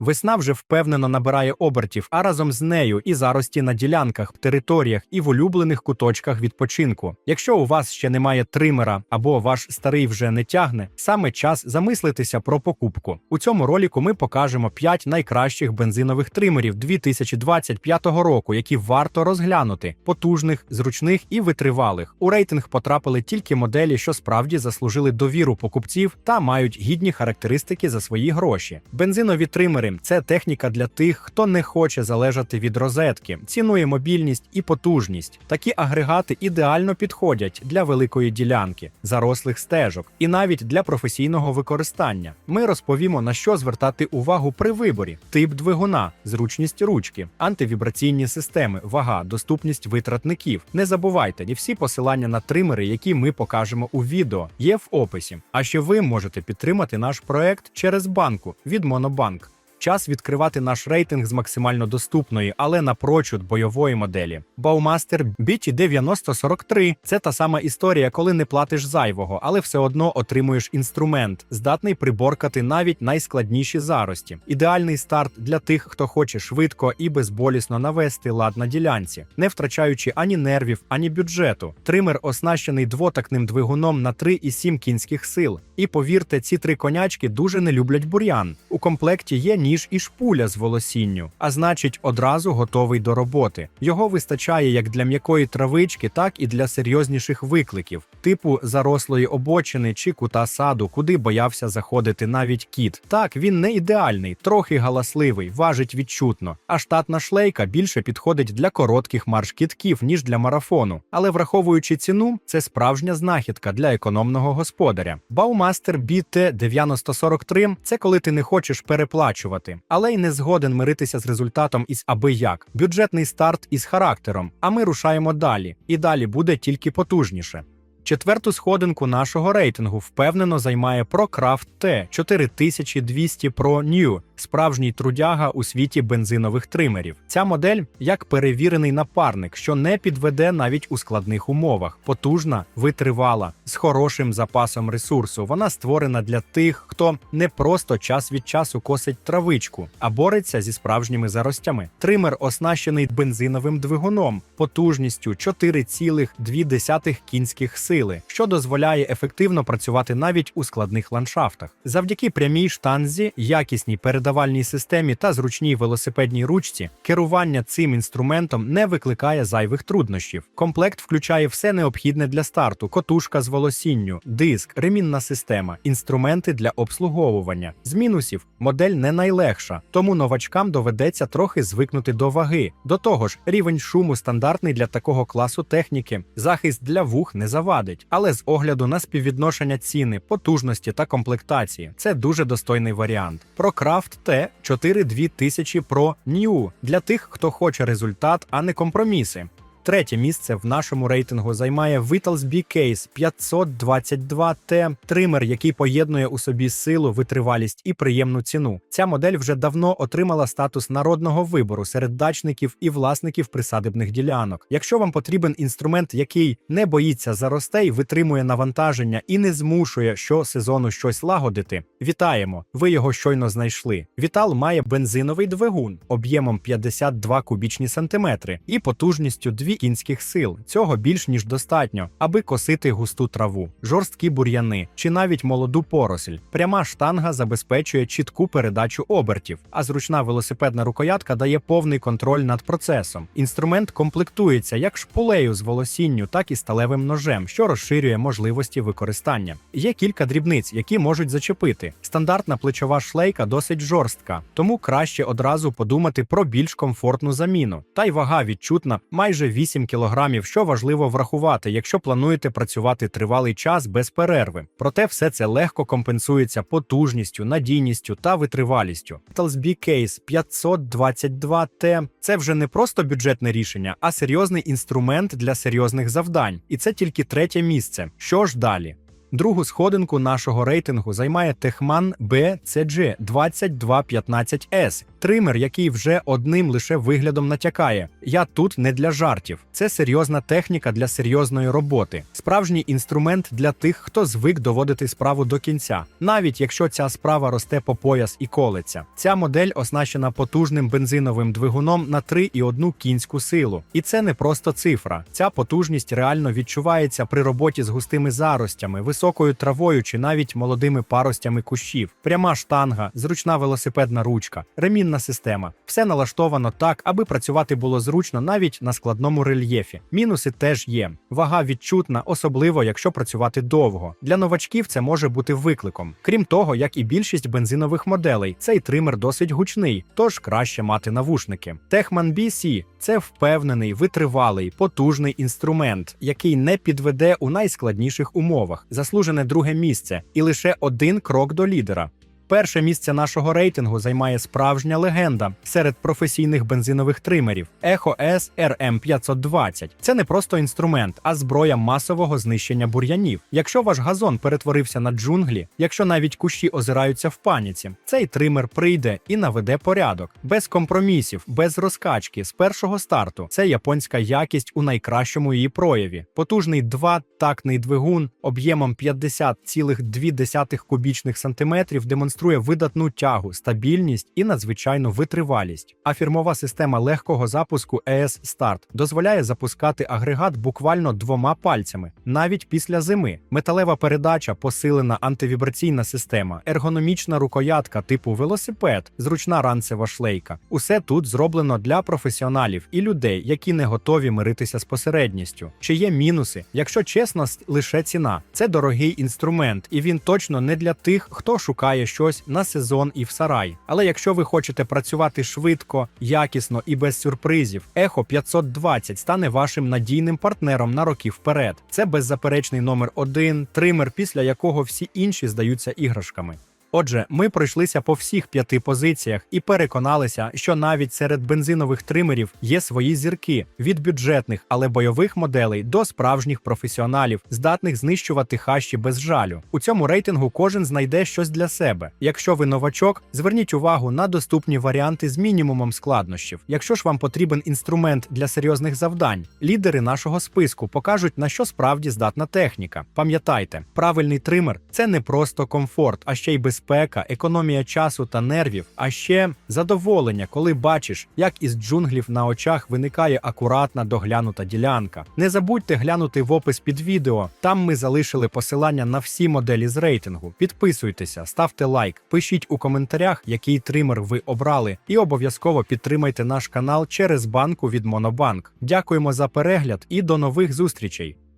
Весна вже впевнено набирає обертів, а разом з нею і зарості на ділянках, територіях і в улюблених куточках відпочинку. Якщо у вас ще немає тримера або ваш старий вже не тягне, саме час замислитися про покупку. У цьому роліку ми покажемо 5 найкращих бензинових тримерів 2025 року, які варто розглянути: потужних, зручних і витривалих. У рейтинг потрапили тільки моделі, що справді заслужили довіру покупців та мають гідні характеристики за свої гроші. Бензинові тримери це техніка для тих, хто не хоче залежати від розетки, цінує мобільність і потужність. Такі агрегати ідеально підходять для великої ділянки, зарослих стежок і навіть для професійного використання. Ми розповімо на що звертати увагу при виборі: тип двигуна, зручність ручки, антивібраційні системи, вага, доступність витратників. Не забувайте, і всі посилання на тримери, які ми покажемо у відео, є в описі. А ще ви можете підтримати наш проект через банку від Монобанк. Час відкривати наш рейтинг з максимально доступної, але напрочуд бойової моделі. Баумастер BT9043 – це та сама історія, коли не платиш зайвого, але все одно отримуєш інструмент, здатний приборкати навіть найскладніші зарості. Ідеальний старт для тих, хто хоче швидко і безболісно навести лад на ділянці, не втрачаючи ані нервів, ані бюджету. Тример оснащений двотакним двигуном на 3,7 кінських сил. І повірте, ці три конячки дуже не люблять бур'ян. У комплекті є ніж і шпуля з волосінню, а значить, одразу готовий до роботи. Його вистачає як для м'якої травички, так і для серйозніших викликів, типу зарослої обочини чи кута саду, куди боявся заходити навіть кіт. Так, він не ідеальний, трохи галасливий, важить відчутно. А штатна шлейка більше підходить для коротких марш-кітків, ніж для марафону. Але враховуючи ціну, це справжня знахідка для економного господаря. Baumeister BT9043 – це коли ти не хочеш переплачувати, але й не згоден миритися з результатом із аби як. Бюджетний старт із характером. А ми рушаємо далі. І далі буде тільки потужніше. Четверту сходинку нашого рейтингу впевнено займає ProCraft T 4200 Pro New, справжній трудяга у світі бензинових тримерів. Ця модель як перевірений напарник, що не підведе навіть у складних умовах. Потужна, витривала, з хорошим запасом ресурсу. Вона створена для тих, хто не просто час від часу косить травичку, а бореться зі справжніми заростями. Тример оснащений бензиновим двигуном, потужністю 4,2 кінських сили, що дозволяє ефективно працювати навіть у складних ландшафтах. Завдяки прямій штанзі, якісній передавальній системі та зручній велосипедній ручці, керування цим інструментом не викликає зайвих труднощів. Комплект включає все необхідне для старту: котушка з волосінню, диск, ремінна система, інструменти для обслуговування. З мінусів модель не найлегша, тому новачкам доведеться трохи звикнути до ваги. До того ж, рівень шуму стандартний для такого класу техніки. Захист для вух не завадить, але з огляду на співвідношення ціни, потужності та комплектації це дуже достойний варіант. Про крафт T42 тисячі Pro New для тих, хто хоче результат, а не компроміси. Третє місце в нашому рейтингу займає Vitals B-Case 522T тример, який поєднує у собі силу, витривалість і приємну ціну. Ця модель вже давно отримала статус народного вибору серед дачників і власників присадибних ділянок. Якщо вам потрібен інструмент, який не боїться заростей, витримує навантаження і не змушує щосезону щось лагодити, вітаємо! Ви його щойно знайшли. Вітал має бензиновий двигун об'ємом 52 кубічні сантиметри і потужністю 2 кінських сил. Цього більш ніж достатньо, аби косити густу траву, жорсткі бур'яни чи навіть молоду поросль. Пряма штанга забезпечує чітку передачу обертів, а зручна велосипедна рукоятка дає повний контроль над процесом. Інструмент комплектується як шпулею з волосінню, так і сталевим ножем, що розширює можливості використання. Є кілька дрібниць, які можуть зачепити. Стандартна плечова шлейка досить жорстка, тому краще одразу подумати про більш комфортну заміну. Та й вага відчутна майже 8 кілограмів, що важливо врахувати, якщо плануєте працювати тривалий час без перерви. Проте все це легко компенсується потужністю, надійністю та витривалістю. Talsby Case 522T – це вже не просто бюджетне рішення, а серйозний інструмент для серйозних завдань. І це тільки третє місце. Що ж далі? Другу сходинку нашого рейтингу займає Техман BCG 2215S. Тример, який вже одним лише виглядом натякає. Я тут не для жартів. Це серйозна техніка для серйозної роботи, справжній інструмент для тих, хто звик доводити справу до кінця, навіть якщо ця справа росте по пояс і колеться. Ця модель оснащена потужним бензиновим двигуном на 3,1 кінську силу. І це не просто цифра. Ця потужність реально відчувається при роботі з густими заростями, високою травою чи навіть молодими паростями кущів. Пряма штанга, зручна велосипедна ручка, ремінна система. Все налаштовано так, аби працювати було зручно навіть на складному рельєфі. Мінуси теж є. Вага відчутна, особливо якщо працювати довго. Для новачків це може бути викликом. Крім того, як і більшість бензинових моделей, цей тример досить гучний, тож краще мати навушники. Techman BC – це впевнений, витривалий, потужний інструмент, який не підведе у найскладніших умовах. Заслужене друге місце і лише один крок до лідера. Перше місце нашого рейтингу займає справжня легенда серед професійних бензинових тримерів Echo S RM520. Це не просто інструмент, а зброя масового знищення бур'янів. Якщо ваш газон перетворився на джунглі, якщо навіть кущі озираються в паніці, цей тример прийде і наведе порядок без компромісів, без розкачки з першого старту. Це японська якість у найкращому її прояві. Потужний два-тактний двигун об'ємом 50,2 кубічних сантиметрів демонструє видатну тягу, стабільність і надзвичайну витривалість. А фірмова система легкого запуску ES Start дозволяє запускати агрегат буквально двома пальцями, навіть після зими. Металева передача, посилена антивібраційна система, ергономічна рукоятка типу велосипед, зручна ранцева шлейка. Усе тут зроблено для професіоналів і людей, які не готові миритися з посередністю. Чи є мінуси? Якщо чесно, лише ціна. Це дорогий інструмент, і він точно не для тих, хто шукає щось на сезон і в сарай. Але якщо ви хочете працювати швидко, якісно і без сюрпризів, Ехо 520 стане вашим надійним партнером на роки вперед. Це беззаперечний номер один, тример, після якого всі інші здаються іграшками. Отже, ми пройшлися по всіх п'яти позиціях і переконалися, що навіть серед бензинових тримерів є свої зірки від бюджетних, але бойових моделей до справжніх професіоналів, здатних знищувати хащі без жалю. У цьому рейтингу кожен знайде щось для себе. Якщо ви новачок, зверніть увагу на доступні варіанти з мінімумом складнощів. Якщо ж вам потрібен інструмент для серйозних завдань, лідери нашого списку покажуть на що справді здатна техніка. Пам'ятайте, правильний тример це не просто комфорт, а ще й безпека, економія часу та нервів, а ще задоволення, коли бачиш, як із джунглів на очах виникає акуратна доглянута ділянка. Не забудьте глянути в опис під відео. Там ми залишили посилання на всі моделі з рейтингу. Підписуйтеся, ставте лайк, пишіть у коментарях, який тример ви обрали, і обов'язково підтримайте наш канал через банку від Монобанк. Дякуємо за перегляд і до нових зустрічей.